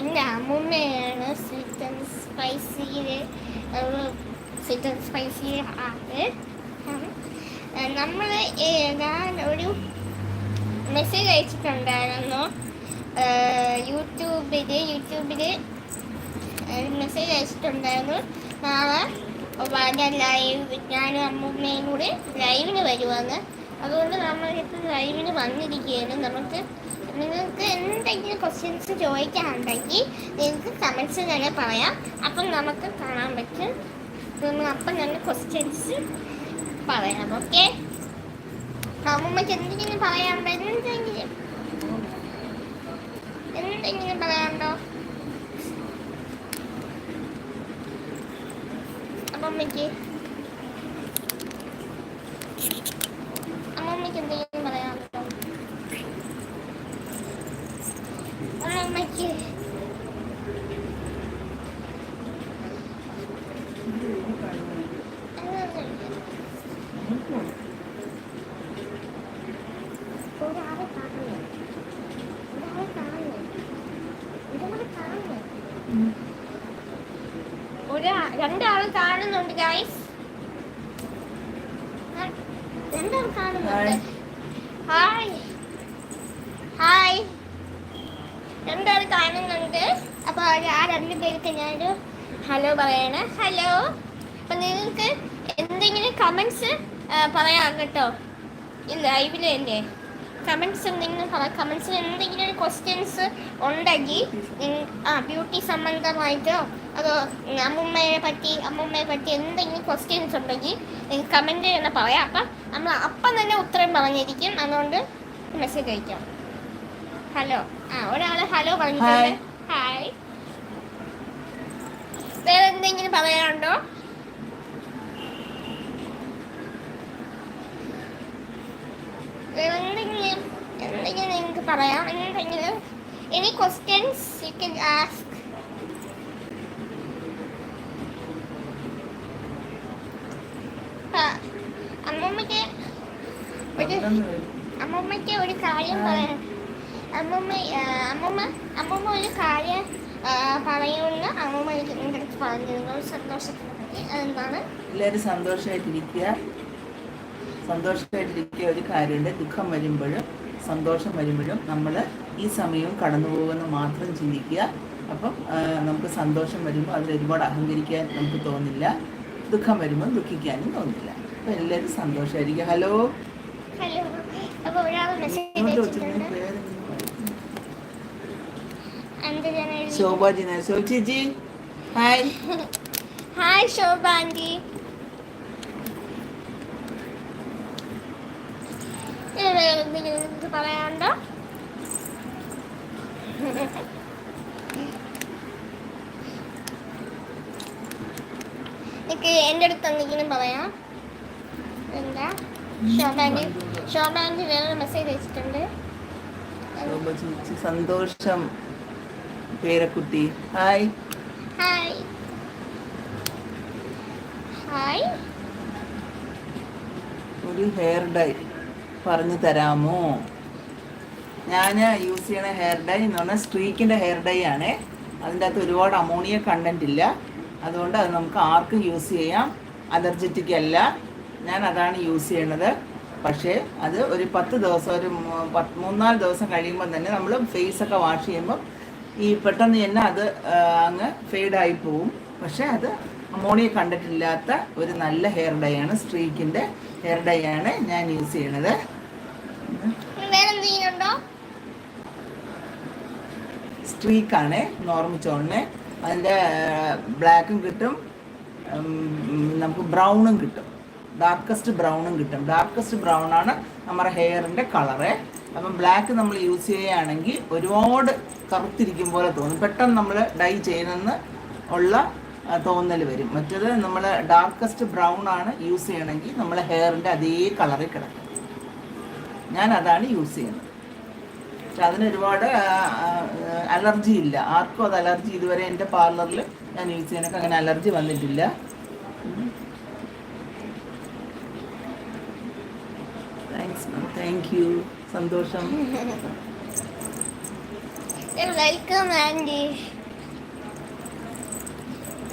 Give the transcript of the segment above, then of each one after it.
എന്റെ അമ്മൂമ്മയാണ് sweet and സ്പൈസിയിലെ സ്വീറ്റ് ആൻഡ് സ്പൈസി ആൾ നമ്മൾ ഞാൻ ഒരു മെസ്സേജ് അയച്ചിട്ടുണ്ടായിരുന്നു. യൂട്യൂബിൽ യൂട്യൂബിൽ മെസ്സേജ് അയച്ചിട്ടുണ്ടായിരുന്നു. നാളെ ഒബാന്റെ ലൈവ് ഞാനും അമ്മൂമ്മയും കൂടി ലൈവിന് വരുവാന്ന്. അതുകൊണ്ട് നമ്മളിപ്പോൾ ലൈവിന് വന്നിരിക്കുകയാണ്. നമുക്ക് നിങ്ങൾക്ക് എന്തെങ്കിലും ക്വസ്റ്റ്യൻസ് ചോദിക്കാനുണ്ടെങ്കിൽ നിങ്ങൾക്ക് കമൻസ് തന്നെ പറയാം. അപ്പം നമുക്ക് കാണാൻ പറ്റും. നമ്മൾ അപ്പം തന്നെ ക്വസ്റ്റ്യൻസ് പറയാം ഓക്കെ അമ്മൂമ്മയ്ക്ക് എന്തെങ്കിലും പറയാനുണ്ടോ? എന്തെങ്കിലും എന്തെങ്കിലും പറയാനുണ്ടോ അമ്മമ്മയ്ക്ക് ഒരാളെ കാണുന്നു ഒരാളെ കാണുന്നു ഒരാളെ കാണുന്നു ഒരാ രണ്ടാൾ കാണുന്നുണ്ട് ഗൈസ് രണ്ടാൾ കാണുന്നുണ്ട് ഹായ് ഹായ് രണ്ടാൾ കാണുന്നുണ്ട് അപ്പോൾ ആ രണ്ടു പേർക്ക് ഞാനൊരു ഹലോ പറയണേ. ഹലോ അപ്പം നിങ്ങൾക്ക് എന്തെങ്കിലും കമൻസ് പറയാം കേട്ടോ. ഇല്ല ലൈവിൽ എന്റെ കമൻസ് എന്തെങ്കിലും കമൻസിൽ എന്തെങ്കിലും ഒരു ക്വസ്റ്റ്യൻസ് ഉണ്ടെങ്കിൽ ആ ബ്യൂട്ടി സംബന്ധമായിട്ടോ അതോ അമ്മുമ്മയെ പറ്റി അമ്മുമ്മയെ പറ്റി എന്തെങ്കിലും ക്വസ്റ്റ്യൻസ് ഉണ്ടെങ്കിൽ നിങ്ങൾക്ക് കമന്റ് ചെയ്യുന്ന പറയാം. അപ്പം നമ്മൾ അപ്പം തന്നെ ഉത്തരം പറഞ്ഞിരിക്കും. അതുകൊണ്ട് മെസ്സേജ് അയക്കാം. ഹലോ ആ ഒരാൾ ഹലോ പറഞ്ഞിട്ടുണ്ട്. ഹായ് വേറെ എന്തെങ്കിലും പറയാനുണ്ടോ? എന്തെങ്കിലും എന്തെങ്കിലും നിങ്ങൾക്ക് പറയാം. എന്തെങ്കിലും any questions you can ask അമ്മമ്മയ്ക്ക് ഒരു അമ്മമ്മയ്ക്ക് ഒരു കാര്യം പറയാം അമ്മമ്മ അമ്മമ്മ അമ്മമ്മ ഒരു കാര്യം പറയുന്നു പറയുമെന്ന് അമ്മമ്മ എനിക്ക് എന്റെ അടുത്ത് പറഞ്ഞിരുന്നു പറ്റി. അതെന്താണ്? എല്ലാവരും സന്തോഷമായിട്ടിരിക്കുക. സന്തോഷമായിട്ടിരിക്കുക ഒരു കാര്യമുണ്ട്. ദുഃഖം വരുമ്പോഴും സന്തോഷം വരുമ്പോഴും നമ്മൾ ഈ സമയവും കടന്നു പോകുമെന്ന് മാത്രം ചിന്തിക്കുക. അപ്പം നമുക്ക് സന്തോഷം വരുമ്പോൾ അതിൽ ഒരുപാട് അഹങ്കരിക്കാൻ നമുക്ക് തോന്നില്ല. ദുഃഖം വരുമ്പോൾ ദുഃഖിക്കാനും തോന്നില്ല. അപ്പൊ എല്ലാവരും സന്തോഷമായിരിക്കും ഹലോ? ശോഭ ജിന. ശോഭ ചേച്ചി. ഹായ്. Hi Shobha auntie. പറയാനുണ്ടോ? എന്റെ അടുത്ത് എന്തെങ്കിലും പറയാം. എന്താ? ശോഭ ആന്റി ശോഭ ആന്റി വേറെ മെസ്സേജ് അയച്ചിട്ടുണ്ട് സന്തോഷം. പേരക്കുട്ടി. ഹായ്. ഹായ്. ഹായ്. ഒരു ഹെയർ ഡൈ പറഞ്ഞു തരാമോ? ഞാൻ യൂസ് ചെയ്യണ ഹെയർ ഡൈ എന്ന് പറഞ്ഞാൽ സ്ട്രീക്കിന്റെ ഹെയർ ഡൈ ആണ്. അതിന്റെ അകത്ത് ഒരുപാട് അമോണിയ കണ്ടന്റ് ഇല്ല. അതുകൊണ്ട് അത് നമുക്ക് ആർക്കും യൂസ് ചെയ്യാം. അലർജറ്റിക് അല്ല. ഞാൻ അതാണ് യൂസ് ചെയ്യണത്. പക്ഷേ അത് ഒരു പത്ത് ദിവസം ഒരു മൂന്നാൽ ദിവസം കഴിയുമ്പോൾ തന്നെ നമ്മൾ ഫേസ് ഒക്കെ വാഷ് ചെയ്യുമ്പോൾ ഈ പെട്ടെന്ന് തന്നെ അത് അങ്ങ് ഫെയ്ഡായി പോവും. പക്ഷേ അത് അമോണിയ കണ്ടിട്ടില്ലാത്ത ഒരു നല്ല ഹെയർ ഡൈ ആണ് സ്ട്രീക്കിന്റെ ഹെയർ ഡൈ ആണ് ഞാൻ യൂസ് ചെയ്യണത്. വേറെ നോർമൽ സ്ട്രീക്കാണ് നോർമിച്ചോണിന് അതിന്റെ ബ്ലാക്കും കിട്ടും. നമുക്ക് ബ്രൗണും കിട്ടും. ഡാർക്കസ്റ്റ് ബ്രൗണും കിട്ടും. ഡാർക്കസ്റ്റ് ബ്രൗൺ ആണ് നമ്മുടെ ഹെയറിന്റെ കളറ്. അപ്പം ബ്ലാക്ക് നമ്മൾ യൂസ് ചെയ്യുകയാണെങ്കിൽ ഒരുപാട് കറുത്തിരിക്കും പോലെ തോന്നും. പെട്ടെന്ന് നമ്മൾ ഡൈ ചെയ്യുന്നെന്ന് ഉള്ള തോന്നൽ വരും. മറ്റേത് നമ്മൾ ഡാർക്കസ്റ്റ് ബ്രൗൺ ആണ് യൂസ് ചെയ്യണമെങ്കിൽ നമ്മൾ ഹെയറിന്റെ അതേ കളറിൽ കിടക്കും. ഞാൻ അതാണ് യൂസ് ചെയ്യുന്നത്. പക്ഷെ അതിന് ഒരുപാട് അലർജി ഇല്ല. ആർക്കും അത് അലർജി ഇതുവരെ എന്റെ പാർലറിൽ ഞാൻ യൂസ് ചെയ്യാനൊക്കെ അങ്ങനെ അലർജി വന്നിട്ടില്ല. താങ്ക്സ് മാം താങ്ക് യു സന്തോഷം. വെൽക്കം ആൻഡി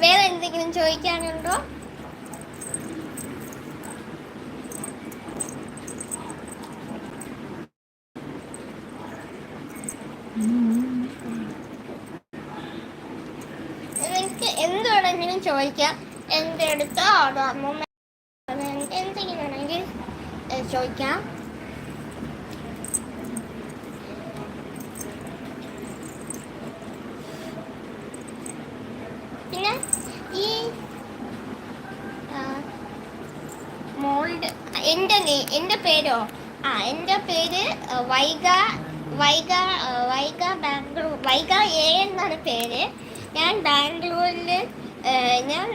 വേറെ എന്തെങ്കിലും ചോദിക്കാനുണ്ടോ എനിക്ക് എന്ത് വേണമെങ്കിലും ചോദിക്കാം എന്റെ അടുത്ത് അതോ ചോദിക്കാം. പിന്നെ ഈ മോൾഡ് എന്റെ എന്റെ പേരോ? ആ എന്റെ പേര് വൈഗ വൈഗ വൈഗ ബാംഗ്ലൂർ വൈഗ എ എന്നാണ് പേര്. ഞാൻ ബാംഗ്ലൂരിൽ ഞാൻ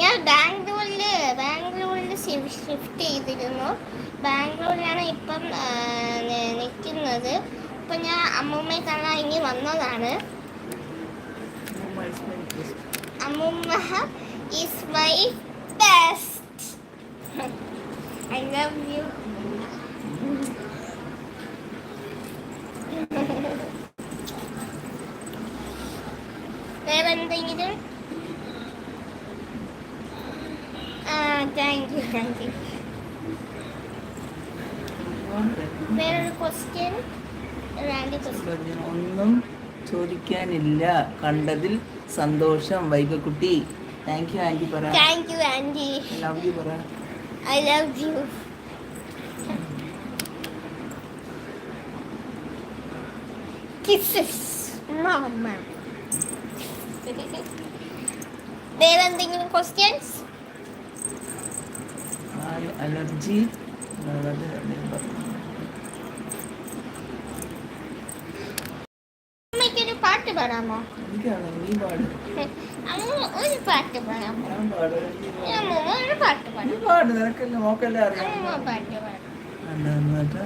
ഞാൻ ബാംഗ്ലൂരിൽ ബാംഗ്ലൂരിൽ ഷിഫ്റ്റ് ചെയ്തിരുന്നു. ബാംഗ്ലൂരിലാണ് ഇപ്പം നിൽക്കുന്നത് ഇപ്പം ഞാൻ അമ്മൂമ്മയെ കാണാൻ ഇനി വന്നതാണ്. അമ്മൂമ്മ is my best I love you വേറെ എന്തെങ്കിലും ആ താങ്ക് യു താങ്ക് യു വേറൊരു ക്വസ്റ്റ്യൻ ഒന്നും ചോദിക്കാനില്ല. കണ്ടതിൽ സന്തോഷം. വൈകക്കുട്ടി താങ്ക് യു ആന്റി പറ. Thank you auntie. Love you പറ. I love you Kisses, mama. വേറെ എന്തെങ്കിലും ക്വസ്റ്റ്യൻസ് അലർജി പാട്ട് പാടാമോ? ഒരു പാട്ട് പാടാമോ ഒരു പാട്ട് പാടാം. പാട്ട് പാടാം അല്ല, എന്നിട്ട്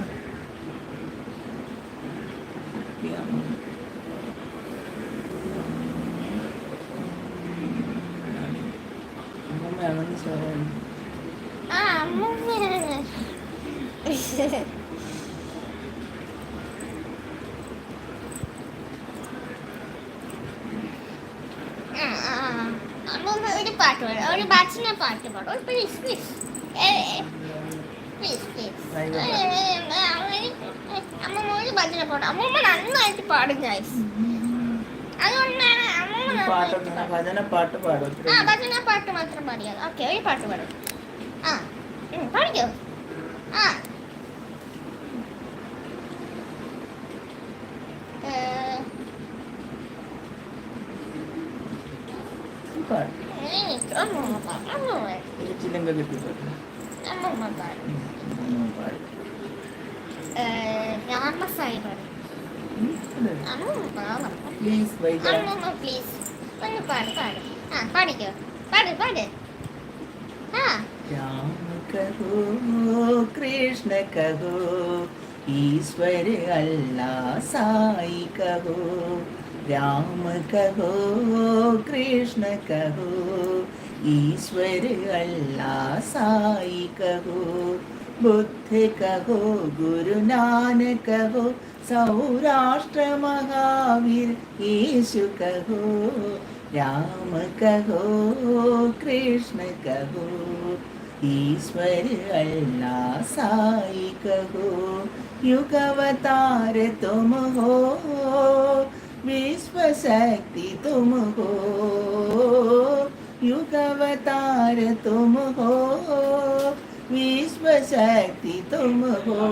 അമ്മമ്മയാണെന്ന് പറയാൻ ആ അമ്മൂമ്മയാണ് ആ, ആ, ഒരു പാട്ട് പാടും ഒരു പാട്ട് അമ്മൂമ്മ ഒരു ഭജന പാടും അമ്മൂമ്മ നന്നായിട്ട് പാടും അതുകൊണ്ടാണ് അമ്മൂമ്മ പാട്ടൊക്കെ ഭജന പാട്ട് പാടും. ആ ഭജന പാട്ട് മാത്രം പാടിയാൽ ഓക്കെ ഒരു പാട്ട് പാടും. ആ പാടിക്കോ? ആ. ചിലങ്ക കിട്ടി രാമസായി പ്ലീസ് പ്ലീസ് ഒന്ന് പാട് പാട്. കൃഷ്ണ കഹോ ഈശ്വര അല്ല സായി കഹോ രാമ കഹോ കൃഷ്ണ കഹോ ഈശ്വര അല്ല സായി കഹോ ബുദ്ധ കഹോ ഗുരുനാനക് കഹോ സൗരാഷ്ട്ര മഹാവീർ യേശു കഹോ राम कहो कृष्ण कहो ईश्वर अल्लाह साई कहो युगवतार तुम हो विश्व शक्ति तुम हो युगवतार तुम हो विश्व शक्ति तुम हो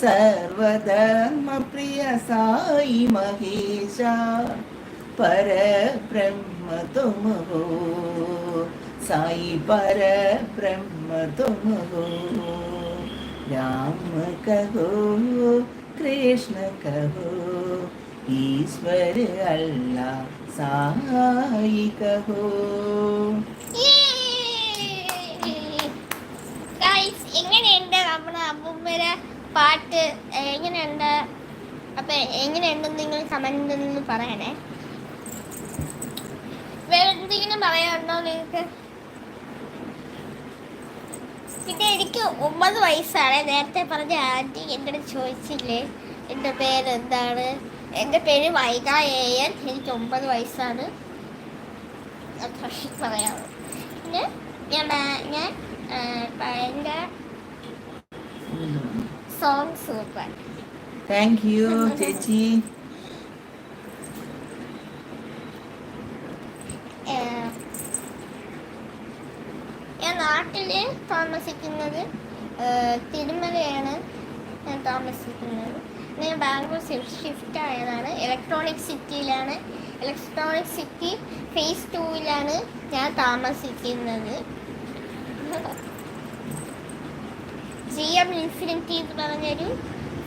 सर्वधर्म प्रिय साई महेशा पर ब्रह्म तुम हो साई पर ब्रह्म तुम हो राम कहो कृष्ण कहो ईश्वर अल्लाह साई कहो ഗൈസ് എങ്ങനെയുണ്ട് നമ്മുടെ അമ്മൂമ്മയുടെ പാട്ട് എങ്ങനെയുണ്ട് അപ്പൊ എങ്ങനെയുണ്ടെന്ന് നിങ്ങൾ കമന്റിൽ പറയണേ വേറെ എന്തെങ്കിലും പറയാനുണ്ടോ നിങ്ങൾക്ക് പിന്നെ എനിക്ക് ഒമ്പത് വയസ്സാണ്. നേരത്തെ പറഞ്ഞ ആന്റി അടുത്ത് ചോദിച്ചില്ലേ എന്റെ പേര് എന്താണ് എന്റെ പേര് വൈഗ ഏയൻ എനിക്ക് ഒമ്പത് വയസ്സാണ്. കൃഷി പറയാം. പിന്നെ ഞാൻ ഞാൻ ഭയങ്കര സോങ് സൂപ്പർ താങ്ക് യു ചേച്ചി ഏഹ് ഞാൻ നാട്ടിൽ താമസിക്കുന്നത് തിരുമലയാണ് ഞാൻ താമസിക്കുന്നത്. ഞാൻ ബാംഗ്ലൂർ ഷിഫ്റ്റ് ആയതാണ്. ഇലക്ട്രോണിക് സിറ്റിയിലാണ് ഇലക്ട്രോണിക് സിറ്റി ഫേസ് ടൂവിലാണ് ഞാൻ താമസിക്കുന്നത്. ജി എം ഇൻഫിനിറ്റി എന്ന് പറഞ്ഞൊരു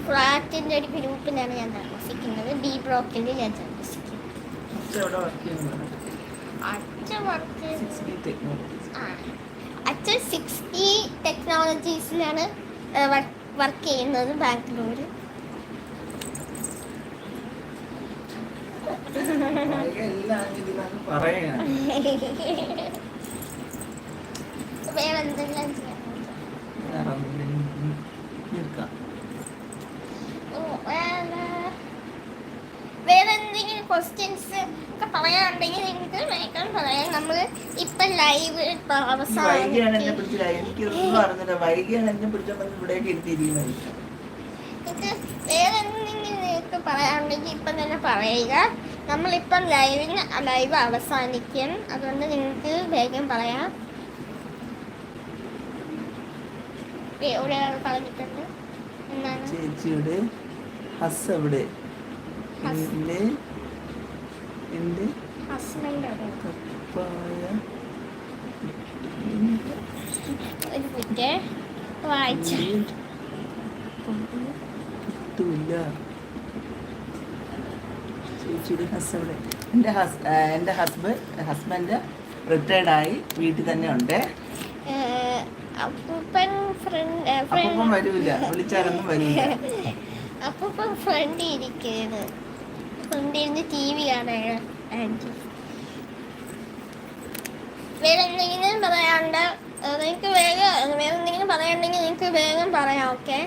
ഫ്ലാറ്റിന്റെ ഒരു ഗ്രൂപ്പിലാണ് ഞാൻ താമസിക്കുന്നത്. ബി ബ്ലോക്കിൽ ഞാൻ താമസിക്കുന്നത്. അച്ഛൻ വർക്ക് ആ. അച്ഛൻ സിക്സ് ഇ ടെക്നോളജീസിലാണ് വർക്ക് ചെയ്യുന്നത് ബാംഗ്ലൂർ ഇതിലാണ് പറയണം വേറെ എന്തെല്ലാം ചെയ്യാൻ വേറെ ഒന്നും നിൽക്കാം ഓ, വേറെ വേറെ എന്തെങ്കിലും ക്വസ്റ്റ്യൻസ് ഒക്കെ പറയാനുണ്ടെങ്കിൽ നിങ്ങൾക്ക് വേഗം പറയാം. നമ്മൾ ഇപ്പൊ ലൈവ് വൈകിയാണ് എന്നെ അവസാനം പിടിച്ചില്ല എനിക്കൊന്നും അറിഞ്ഞില്ല. വൈകിയാണ് എന്നെ പിടിച്ചോണ്ട് ഇവിടേക്ക് ഇരുത്തിയിരിക്കുന്നത് നിങ്ങൾക്ക് വേറെ എന്തെങ്കിലും നിങ്ങൾക്ക് പറയാനുണ്ടെങ്കിൽ ഇപ്പം തന്നെ പറയുക. നമ്മളിപ്പം ലൈവിന് ലൈവ് അവസാനിക്കും. അതുകൊണ്ട് നിങ്ങൾക്ക് വേഗം പറയാം. ഒരാൾ പറഞ്ഞിട്ടുണ്ട്. എന്താണ്? ചേച്ചിയുടെ ഹസ് എവിടെ? ഹസ്. എന്റെ പപ്പായ. കിട്ടൂല. ചേച്ചിയുടെ ഹസ് എവിടെ എന്റെ ഹസ് എന്റെ ഹസ്ബൻഡ് ഹസ്ബൻഡ് റിട്ടയർഡ് ആയി വീട്ടിൽ തന്നെ ഉണ്ട്. അപ്പൂപ്പൻ വരൂല. വിളിച്ചാലൊന്നും വരൂല. അപ്പൂപ്പൻ ഫ്രണ്ട് ഇരിക്കുന്നത് ഫ്രണ്ട് ഇരുന്ന് ടി വി കാണാണ് ആന്റി. വേറെ എന്തെങ്കിലും പറയാണ്ട് നിങ്ങൾക്ക് വേഗം വേറെ എന്തെങ്കിലും പറയാനുണ്ടെങ്കിൽ നിങ്ങൾക്ക് വേഗം പറയാം ഓക്കെ?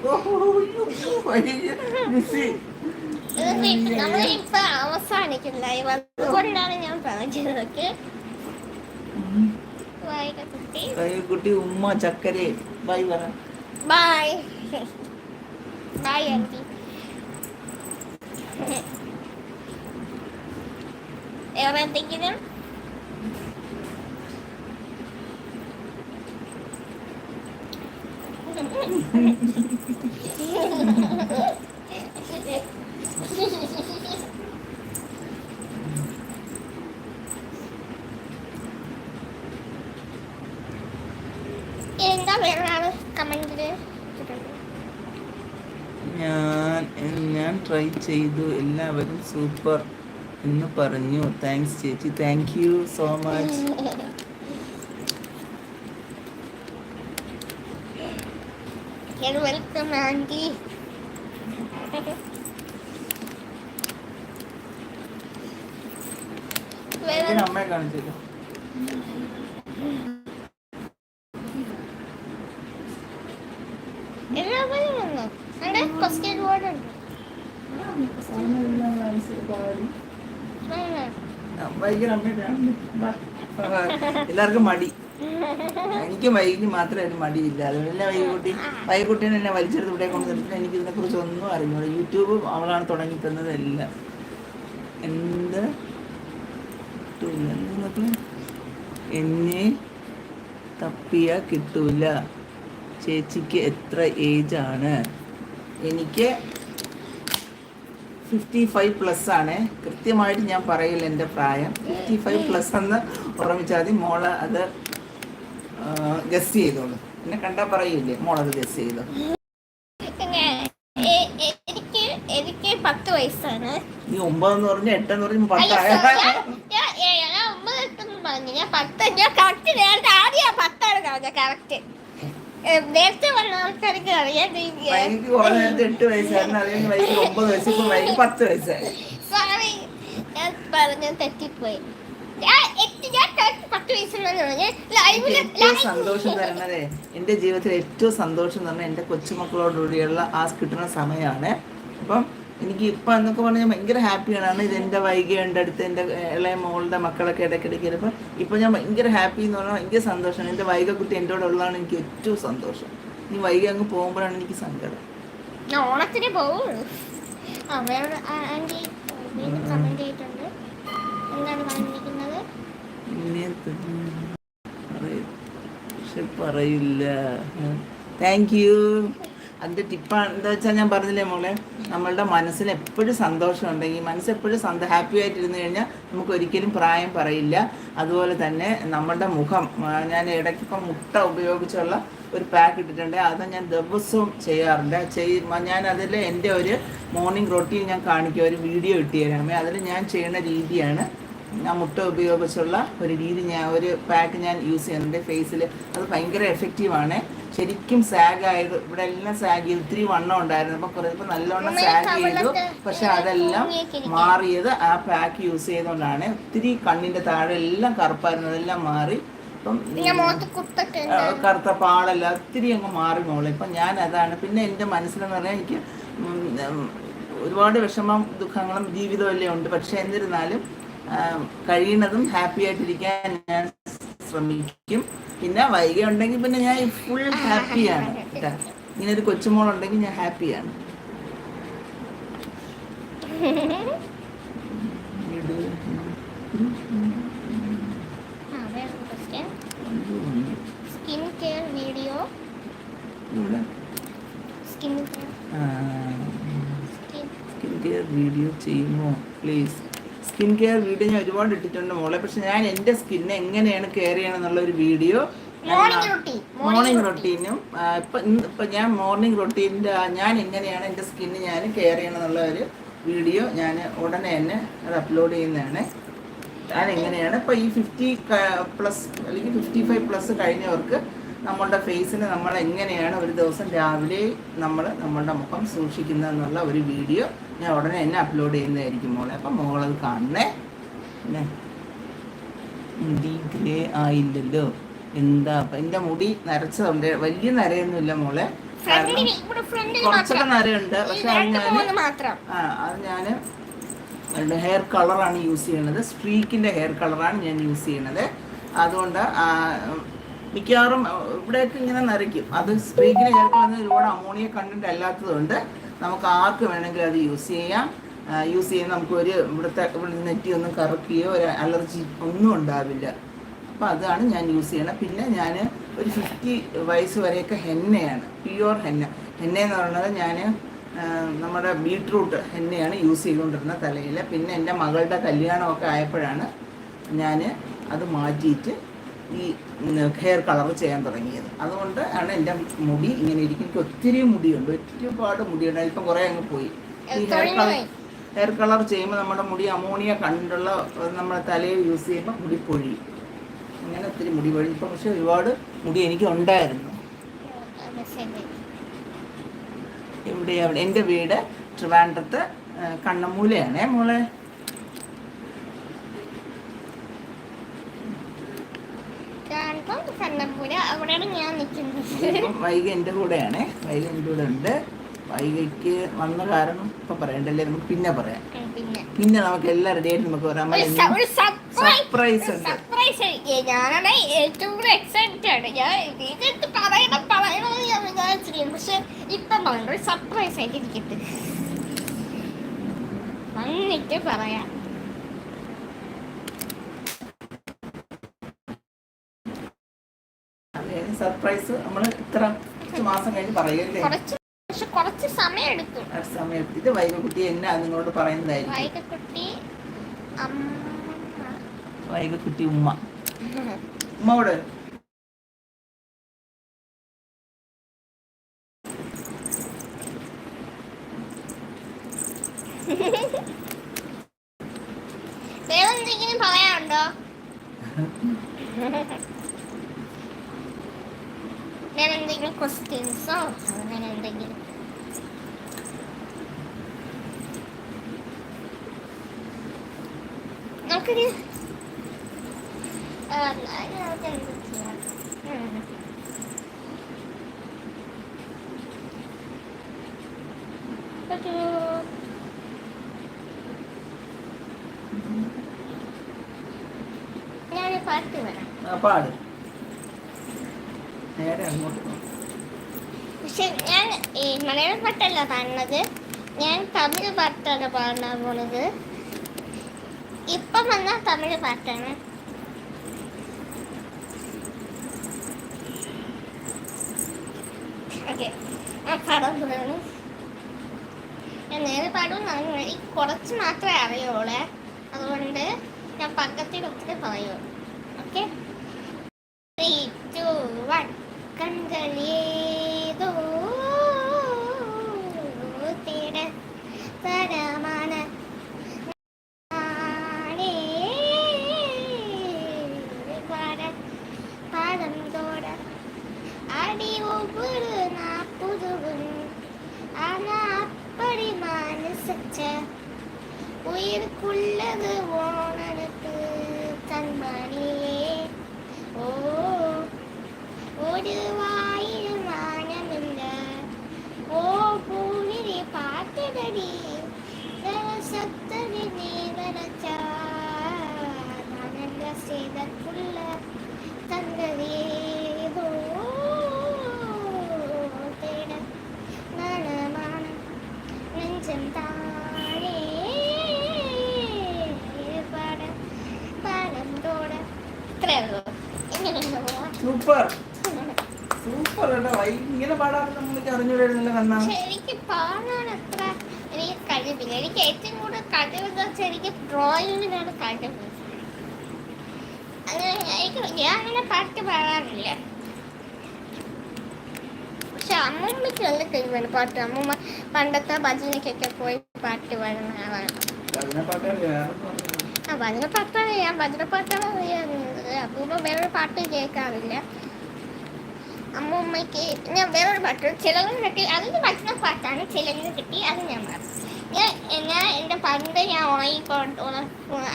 നമ്മളിപ്പോ അവസാനിക്കും ലൈവ് അതുകൊണ്ടാണ് ഞാൻ പറഞ്ഞത് ഓക്കെ? കുട്ടി ഉമ്മ ചക്കര. ബൈ പറ. ബൈ. Bye auntie. വേറെ എന്തെങ്കിലും എന്താ വേറെ കമന്റിൽ ഞാൻ ഞാൻ ട്രൈ ചെയ്തു. എല്ലാവരും സൂപ്പർ എന്ന് പറഞ്ഞു. താങ്ക്സ് ചേച്ചി. Thank you so much Auntie. വേറെ അമ്മയെ കാണിച്ചല്ലോ എല്ലാവരും വന്നു അവിടെ ക്വസ്റ്റ്യൻ ബോർഡ് ഉണ്ട് എല്ലാവർക്കും മടി. എനിക്ക് വൈകി അതിന് മടിയില്ല. അതുകൊണ്ട് വൈകുട്ടി വൈകുട്ടീനെ എന്നെ വലിച്ചെടുത്ത് ഇവിടെ കൊണ്ടുവന്നിട്ട് എനിക്ക് ഇതിനെ കുറിച്ച് ഒന്നും അറിഞ്ഞൂടാ. യൂട്യൂബ് അവളാണ് തുടങ്ങി തന്നതെല്ലാം എന്ത്? എന്നെ തപ്പിയ കിട്ടൂല. ചേച്ചിക്ക് എത്ര ഏജാണ് എനിക്ക് ഫിഫ്റ്റി ഫൈവ് പ്ലസ് ആണ്. കൃത്യമായിട്ട് ഞാൻ പറയില്ല എന്റെ പ്രായം. ഫിഫ്റ്റി ഫൈവ് പ്ലസ് എന്ന് ഓർമ്മിച്ചാൽ മതി മോൾ അത് ഗസ് ചെയ്തോളൂ. എന്നെ കണ്ടാൽ പറയില്ലേ മോളത് ഗസ് ചെയ്തു? എനിക്ക് എനിക്ക് പത്ത് വയസ്സാണ്. ഒമ്പതെന്ന് പറഞ്ഞ എട്ടെന്ന് പറഞ്ഞ് പത്തായ ഞാൻ- ഞാൻ ഞാൻ ഒമ്പത് എട്ടെന്ന് പറഞ്ഞു. ഞാൻ പത്ത് ഞാൻ കറക്റ്റ് നേരത്തെ ആദ്യം പത്താണ് കറക്റ്റ് നേരത്തെ പറഞ്ഞ ആൾക്കാർക്ക് അറിയാൻ വൈകിട്ട് കുറെ നേരത്തെ എട്ട് വയസ്സായിരുന്നു. അല്ലെങ്കിൽ വൈകിട്ട് ഒമ്പത് വയസ്സ്. ഇപ്പം വൈകിട്ട് പത്ത് വയസ്സായി. സോറി ഞാൻ പറഞ്ഞ തെറ്റിപ്പോയി സന്തോഷം തരണതേ എന്റെ ജീവിതത്തിൽ ഏറ്റവും സന്തോഷം എന്ന് എന്റെ എന്റെ കൊച്ചുമക്കളോടുകൂടിയുള്ള ആ കിട്ടുന്ന സമയമാണ്. അപ്പം എനിക്ക് ഇപ്പം എന്നൊക്കെ പറഞ്ഞാൽ ഭയങ്കര ഹാപ്പിയാണ്. ഇത് എന്റെ വൈകിയുണ്ട് അടുത്ത് എന്റെ ഇളയ മോളുടെ മക്കളൊക്കെ ഇടയ്ക്കിടയ്ക്ക് വരുമ്പോൾ ഇപ്പം ഞാൻ ഭയങ്കര ഹാപ്പി എന്ന് പറഞ്ഞാൽ ഭയങ്കര സന്തോഷമാണ് എന്റെ വൈക കുട്ടി എന്റെ കൂടെ ഉള്ളതാണ് എനിക്ക് ഏറ്റവും സന്തോഷം. ഇനി വൈകി അങ്ങ് പോകുമ്പോഴാണ് എനിക്ക് സങ്കടം. ഞാൻ ഓണത്തിന് പോവുള്ളൂ. അവരോട് ആന്റി വീണ്ടും കമന്റ് ചെയ്തിട്ടുണ്ട്. എന്താണ് പറഞ്ഞിരിക്കുന്നത്? പറയില്ല. താങ്ക് യു അതിന്റെ ടിപ്പാണ് എന്താ വെച്ചാൽ ഞാൻ പറഞ്ഞില്ലേ മോളെ? നമ്മളുടെ മനസ്സിന് എപ്പോഴും സന്തോഷം ഉണ്ടെങ്കിൽ മനസ്സെപ്പോഴും സന്ത ഹാപ്പി ആയിട്ടിരുന്ന് കഴിഞ്ഞാൽ നമുക്ക് ഒരിക്കലും പ്രായം പറയില്ല. അതുപോലെ തന്നെ നമ്മളുടെ മുഖം ഞാൻ ഇടയ്ക്കൊക്കെ മുട്ട ഉപയോഗിച്ചുള്ള ഒരു പാക്ക് ഇട്ടിട്ടുണ്ട്. അത് ഞാൻ ദിവസവും ചെയ്യാറുണ്ട്. ചെയ് ഞാൻ അതിൽ എന്റെ ഒരു മോർണിംഗ് റൊട്ടീൻ ഞാൻ കാണിക്കുക ഒരു വീഡിയോ ഇട്ടുതരാമേ അതിൽ ഞാൻ ചെയ്യുന്ന രീതിയാണ് ഞാൻ മുട്ട ഉപയോഗിച്ചുള്ള ഒരു രീതി ഞാൻ ഒരു പാക്ക് ഞാൻ യൂസ് ചെയ്യുന്നുണ്ട്. ഫേസിൽ അത് ഭയങ്കര എഫക്റ്റീവാണ് ശരിക്കും സാഗ് ആയത് ഇവിടെ എല്ലാം സാഗ് ചെയ്തു. ഇത്തിരി വണ്ണം ഉണ്ടായിരുന്നു. അപ്പോൾ കുറേ ഇപ്പോൾ നല്ലോണം അമ്മേ, സാഗ് ചെയ്തു. പക്ഷെ അതെല്ലാം. മാറിയത് ആ പാക്ക് യൂസ് ചെയ്തുകൊണ്ടാണ്. ഒത്തിരി കണ്ണിന്റെ താഴെ എല്ലാം കറുപ്പായിരുന്നു. അതെല്ലാം മാറി. ഇപ്പം ഉണ്ട് കറുത്ത പാടല്ല ഒത്തിരി അങ്ങ് മാറി മോളെ. ഇപ്പം ഞാൻ അതാണ്. പിന്നെ എന്റെ മനസ്സിലെന്ന് പറഞ്ഞാൽ എനിക്ക് ഒരുപാട് വിഷമം ദുഃഖങ്ങളും ജീവിതമല്ലേ ഉണ്ട്. പക്ഷെ എന്നിരുന്നാലും കഴിയുന്നതും ഹാപ്പി ആയിട്ടിരിക്കാൻ ഞാൻ ശ്രമിക്കും. പിന്നെ വൈകി ഉണ്ടെങ്കിൽ പിന്നെ ഞാൻ ഫുൾ ഹാപ്പിയാണ് കേട്ടാ? ഇങ്ങനെ ഒരു കൊച്ചുമോളുണ്ടെങ്കിൽ ഞാൻ ഹാപ്പിയാണ് care video skin care video ചെയ്യുമോ? പ്ലീസ് സ്കിൻ കെയർ വീഡിയോ ഞാൻ ഒരുപാട് ഇട്ടിട്ടുണ്ട് മോളെ. പക്ഷെ ഞാൻ എന്റെ സ്കിന്നെ എങ്ങനെയാണ് കെയർ ചെയ്യണം എന്നുള്ള ഒരു വീഡിയോ മോർണിംഗ് റൊട്ടീനും ഇപ്പം ഇപ്പം ഞാൻ മോർണിംഗ് റൊട്ടീന്റെ ഞാൻ എങ്ങനെയാണ് എന്റെ സ്കിന്ന് ഞാൻ കെയർ ചെയ്യണം എന്നുള്ള ഒരു വീഡിയോ ഞാൻ ഉടനെ തന്നെ അത് അപ്ലോഡ് ചെയ്യുന്നതാണ്. ഞാൻ എങ്ങനെയാണ് ഇപ്പൊ ഈ ഫിഫ്റ്റി പ്ലസ് അല്ലെങ്കിൽ ഫിഫ്റ്റി ഫൈവ് പ്ലസ് കഴിഞ്ഞവർക്ക് നമ്മളുടെ ഫേസിന് നമ്മൾ എങ്ങനെയാണ് ഒരു ദിവസം രാവിലെ നമ്മൾ നമ്മളുടെ മുഖം സൂക്ഷിക്കുന്നത് എന്നുള്ള ഒരു വീഡിയോ ഞാൻ ഉടനെ തന്നെ അപ്ലോഡ് ചെയ്യുന്നതായിരിക്കും മോളെ. അപ്പം മോളത് കാണണേ. പിന്നെ മുടി ഗ്രേ ആയില്ലല്ലോ. എന്താ അപ്പം എന്റെ മുടി നരച്ചതുണ്ട്. വലിയ നരയൊന്നുമില്ല മോളെ. കുറച്ചൊക്കെ നരയുണ്ട്. പക്ഷെ അത് ഞാൻ ആ അത് ഞാൻ ഹെയർ കളറാണ് യൂസ് ചെയ്യുന്നത് സ്ട്രീക്കിന്റെ ഹെയർ കളറാണ് ഞാൻ യൂസ് ചെയ്യുന്നത് അതുകൊണ്ട് മിക്കവാറും ഇവിടെയൊക്കെ ഇങ്ങനെ നിറയ്ക്കും. അത് സ്പ്രീക്കിന് ചേർക്കുന്നത് ഒരുപാട് അമോണിയ കണ്ടന്റ് അല്ലാത്തതുകൊണ്ട് നമുക്ക് ആർക്ക് വേണമെങ്കിലും അത് യൂസ് ചെയ്യാം. യൂസ് ചെയ്യാൻ നമുക്ക് ഒരു ഇവിടുത്തെ ഇവിടെ നെറ്റി ഒന്നും കറക്കുകയോ ഒരു അലർജി ഒന്നും ഉണ്ടാവില്ല. അപ്പോൾ അതാണ് ഞാൻ യൂസ് ചെയ്യണത് പിന്നെ ഞാൻ ഒരു ഫിഫ്റ്റി വയസ്സ് വരെയൊക്കെ ഹെന്നയാണ്. Pure henna. ഹെന്ന എന്ന് പറയുന്നത് ഞാൻ നമ്മുടെ ബീട്രൂട്ട് ഹെന്നയാണ് യൂസ് ചെയ്തുകൊണ്ടിരുന്നത് തലയിൽ പിന്നെ എന്റെ മകളുടെ കല്യാണമൊക്കെ ആയപ്പോഴാണ് ഞാൻ അത് മാറ്റിയിട്ട് ഈ ഹെയർ കളർ ചെയ്യാൻ തുടങ്ങിയത്. അതുകൊണ്ട് ആണ് എന്റെ മുടി ഇങ്ങനെ ഇരിക്കും. എനിക്ക് ഒത്തിരി മുടിയുണ്ട്. ഒരുപാട് മുടിയുണ്ട്. ഇപ്പം കുറേ അങ്ങ് പോയി. ഈ ഹെയർ കളർ ഹെയർ കളർ ചെയ്യുമ്പോൾ നമ്മുടെ മുടി അമോണിയ കണ്ടുള്ള നമ്മുടെ തലയിൽ യൂസ് ചെയ്യുമ്പോൾ മുടി പൊഴി. അങ്ങനെ ഒത്തിരി മുടി പൊഴി. ഇപ്പം പക്ഷെ ഒരുപാട് മുടി എനിക്ക് ഉണ്ടായിരുന്നു. ഇവിടെ അവിടെ? എന്റെ വീട് ട്രിവാൻഡ്രത്ത് കണ്ണമൂലയാണേ മോളെ. കണ്ണപ്പൂര അവിടെയാണ് ഞാൻ നിൽക്കുന്നത്. വൈകി എന്റെ കൂടെയാണ്. വൈകി എന്റെ കൂടെ ഉണ്ട്. വൈകിക്ക് വന്ന കാരണം ഇപ്പൊ പറയണ്ടല്ലേ? നമുക്ക് പിന്നെ പറയാം. പിന്നെ. നമുക്ക് എല്ലാവരുടെയും നമുക്ക് പറയാം. സർപ്രൈസ് ഉണ്ട്. സർപ്രൈസ് ഞാനാണ് ഏറ്റവും കൂടുതൽ എക്സൈറ്റഡ് ആണ്. ഞാൻ ഇതെടുത്ത് പറയണം പറയണമെന്ന് ഞാൻ വിചാരിച്ചിരിക്കുന്നു പക്ഷെ ഇപ്പം പറയണ്ട ഒരു സർപ്രൈസ് ആയിട്ട് ഇരിക്കട്ടെ വന്നിട്ട് പറയാം. സർപ്രൈസ് നമ്മൾ ഇത്ര മാസം കഴിഞ്ഞ് പറയല്ലേ കുറച്ച് സമയം എടുക്കും സമയം ഇത് വൈകക്കുട്ടി എന്നാ നിങ്ങളോട് പറയുന്നതായിരിക്കും? വൈകക്കുട്ടി ഉമ്മ വൈകക്കുട്ടി ഉമ്മ. ഉമ്മയോട് വേറെ എന്തെങ്കിലും പറയാനുണ്ടോ വേറെ എന്തെങ്കിലും ക്വസ്റ്റ്യൻസോ അങ്ങനെ എന്തെങ്കിലും നമുക്കൊരു ആ, അതിനകത്ത് എന്ത് ചെയ്യാം? ഉം. ഒരു ഞാനൊരു പാട്ട് വരാം ആ, പാട്. നേരെ അങ്ങോട്ട് പോ. പക്ഷെ ഞാൻ ഈ മലയാള പാട്ടല്ല പാടുന്നത്. ഞാൻ തമിഴ് പാട്ടാണ് പാടാൻ പോണത്. ഇപ്പം വന്ന തമിഴ് പാട്ടാണ്. ഓക്കെ ആ പാടാൻ പോവാണ് ഞാൻ നേരെ പാടും. കുറച്ച് മാത്രമേ അറിയുള്ളൂ. അതുകൊണ്ട് ഞാൻ പക്കത്തിൽ ഒത്തിരി പറയൂ. നെഞ്ചം താഴെ പാട പാടം തോട ഇത്രേ ഉള്ളൂ എങ്ങനെയുണ്ടോ സൂപ്പർ. സൂപ്പർ കേട്ടോ. ഇങ്ങനെ പാടാൻ നമ്മൾക്ക് അറിഞ്ഞുകൂടായിരുന്നല്ലോ കണ്ണാ. എനിക്ക് പാടാൻ അത്ര. എനിക്ക് കഴിവില്ല എനിക്ക് ഏറ്റവും കൂടുതൽ കഴിവ് എന്ന് വെച്ചാൽ എനിക്ക് ഡ്രോയിങ്ങിനാണ് കഴിവ്. അങ്ങനെ എനിക്ക് ഞാൻ അങ്ങനെ പാട്ട് പാടാറില്ല. പക്ഷെ അമ്മമ്മയ്ക്ക് നല്ല കഴിവാണ് പാട്ട്. അമ്മമ്മ പണ്ടത്തെ ഭജനയ്ക്കൊക്കെ പോയി പാട്ട് പാടുന്ന ആളാണ്. ആ ഭജന ഞാൻ ഭജന പാട്ടാണ് അറിയാറുള്ളത് അപ്പൂപ്പ വേറൊരു പാട്ട് കേൾക്കാറില്ല. അമ്മൂമ്മയ്ക്ക് ഞാൻ വേറൊരു പാട്ട് ചിലവ് കിട്ടി. അതിന് ഭജന പാട്ടാണ് ചിലവിന് കിട്ടി അത് ഞാൻ പാടും ഞാൻ ഞാൻ എന്റെ പണ്ട് ഞാൻ ഉറങ്ങിക്കൊണ്ട്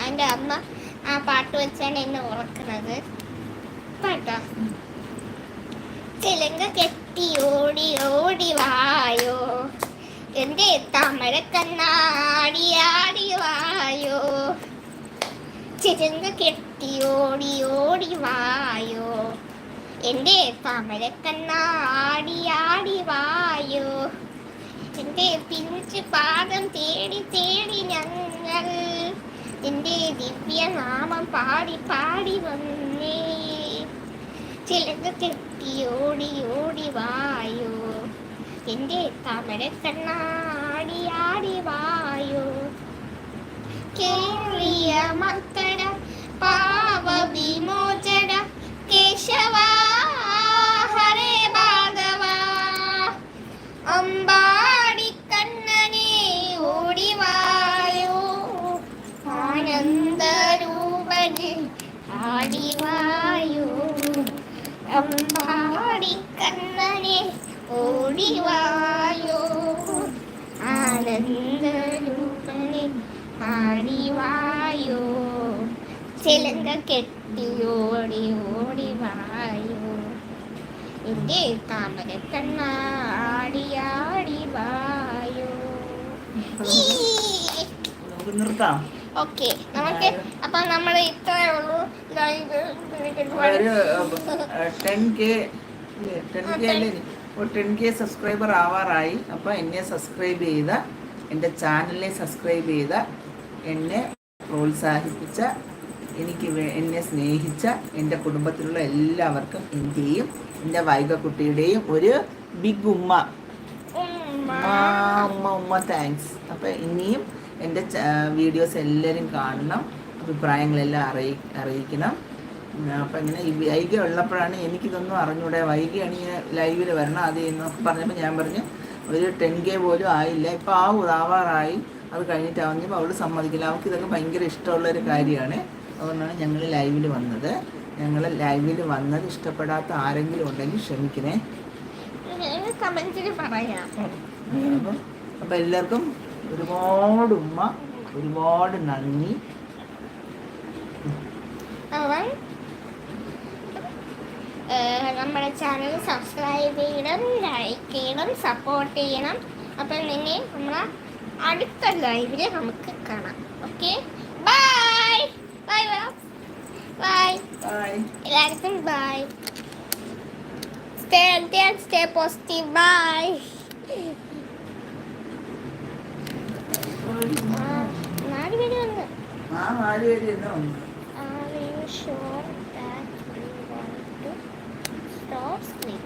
എന്റെ അമ്മ ആ പാട്ട് വെച്ചാണ് എന്നെ ഉറക്കുന്നത്. പാട്ടോ? ചിലങ്ക കെട്ടി ഓടി ഓടി വായോ. എന്റെ തമര കണ്ണാടി ആടി വായോ ചിരങ്ങ കെട്ടി ഓടി ഓടി വായോ. എന്റെ തമര കണ്ണാടിയാടി വായോ എന്റെ പിഞ്ച് പാദം തേടി തേടി ഞങ്ങൾ എന്റെ ദിവ്യനാമം പാടി പാടി വന്നേ. ചിലങ്ക കെട്ടി ഓടി ഓടി വായോ. എന്റെ താമര കണ്ണാടിയാടി വായോ. കേളിയ മക്കട ഓടിവായോ ആനന്ദരൂപനെ ആടിവായോ ചിലങ്ക കെട്ടി ഓടി ഓടി വായോ? എന്റെ താമര കണ്ണാടി ആടി വായോ? നിർത്താം. ഓക്കെ നമുക്ക് അപ്പൊ നമ്മൾ ഇത്രേ ഉള്ളൂ. Live ten K ten K അല്ലേ? ടെൻ കെ സബ്സ്ക്രൈബർ ആവാറായി. അപ്പോൾ എന്നെ സബ്സ്ക്രൈബ് ചെയ്ത എന്റെ ചാനലിനെ സബ്സ്ക്രൈബ് ചെയ്ത എന്നെ പ്രോത്സാഹിപ്പിച്ച എനിക്ക് എന്നെ സ്നേഹിച്ച എന്റെ കുടുംബത്തിലുള്ള എല്ലാവർക്കും എന്റെയും എന്റെ വൈകക്കുട്ടിയുടെയും ഒരു ബിഗ് ഉമ്മ. ഉമ്മ. ഉമ്മ ഉമ്മ താങ്ക്സ് അപ്പോൾ ഇനിയും എന്റെ വീഡിയോസ് എല്ലാവരും കാണണം അഭിപ്രായങ്ങളെല്ലാം അറിയി അറിയിക്കണം. അപ്പം ഇങ്ങനെ ഈ വൈകി ഉള്ളപ്പോഴാണ് എനിക്കിതൊന്നും അറിഞ്ഞൂടെ. വൈകിയാണ് ഇങ്ങനെ ലൈവിൽ വരണം. അത് എന്നൊക്കെ പറഞ്ഞപ്പോൾ ഞാൻ പറഞ്ഞു ഒരു ടെൻ കെ പോലും ആയില്ല. ഇപ്പോൾ ആ ആവാറായി. അത് കഴിഞ്ഞിട്ട് കഴിഞ്ഞിട്ടാവുമ്പോൾ അവൾ സമ്മതിക്കില്ല. അവൾക്ക് ഇതൊക്കെ ഭയങ്കര ഇഷ്ടമുള്ള ഒരു കാര്യമാണ്. അതുകൊണ്ടാണ് ഞങ്ങൾ ലൈവിൽ വന്നത്. ഞങ്ങൾ ലൈവിൽ വന്നത് ഇഷ്ടപ്പെടാത്ത ആരെങ്കിലും ഉണ്ടെങ്കിൽ ക്ഷമിക്കണേ. അപ്പം എല്ലാവർക്കും ഒരുപാട് ഉമ്മ ഒരുപാട് നന്ദി. അവൻ നമ്മുടെ ചാനൽ സബ്സ്ക്രൈബ് ചെയ്യണം ലൈക്ക് ചെയ്യണം സപ്പോർട്ട് ചെയ്യണം. അപ്പം നിന്നെ നമ്മളെ അടുത്ത ലൈവിൽ നമുക്ക് കാണാം. ഓക്കെ ബൈ ബൈ ബൈ എല്ലാവർക്കും bye stay and stay positive bye നാല് പേര് വന്ന്. ആ നാല് പേര് വന്നു. stops clicking.